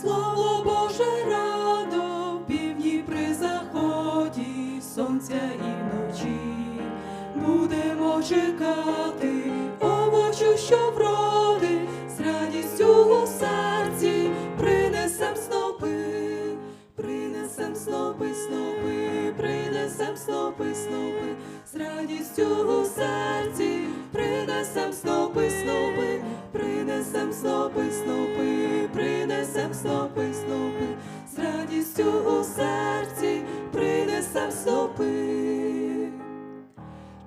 Слово Боже рано, в при заході, сонця і вночі. Будемо чекати овочу, що вроди, з радістю у принесем снопи, принесем снопи, снопи, принесем снопи, снопи, з радістю у серці, снопи, снопи, з радістю у серці, принесем снопи.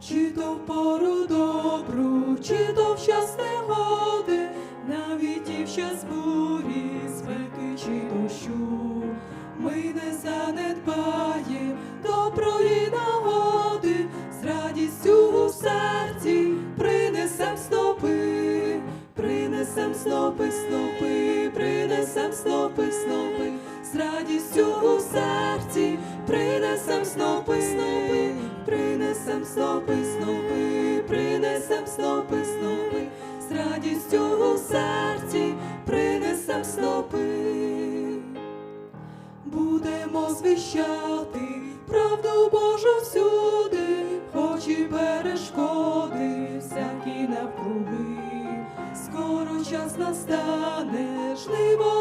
Чи то в пору добру, чи то в час негоди, навіть і в час бурі, спеки чи дощу, ми не занедбаєм доброї нагоди, з радістю у серці принесем снопи, принесем снопи, снопи, радістю у серці принесем снопи, снопи, принесем снопи, снопи, принесем снопи, снопи, з радістю у серці принесем снопи. Будемо звіщати правду Божу всюди, хоч і перешкоди всякі навкруги. Скоро час настане, жниво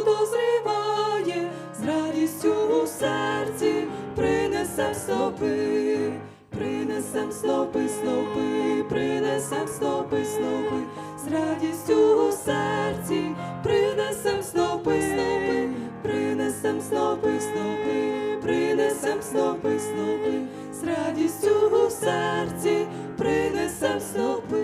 принесем снопи, принесем снопи, снопи, принесем снопи, снопи, з радістю у серці принесем снопи, снопи, принесем снопи, снопи, принесем снопи, снопи, з радістю у серці принесем снопи.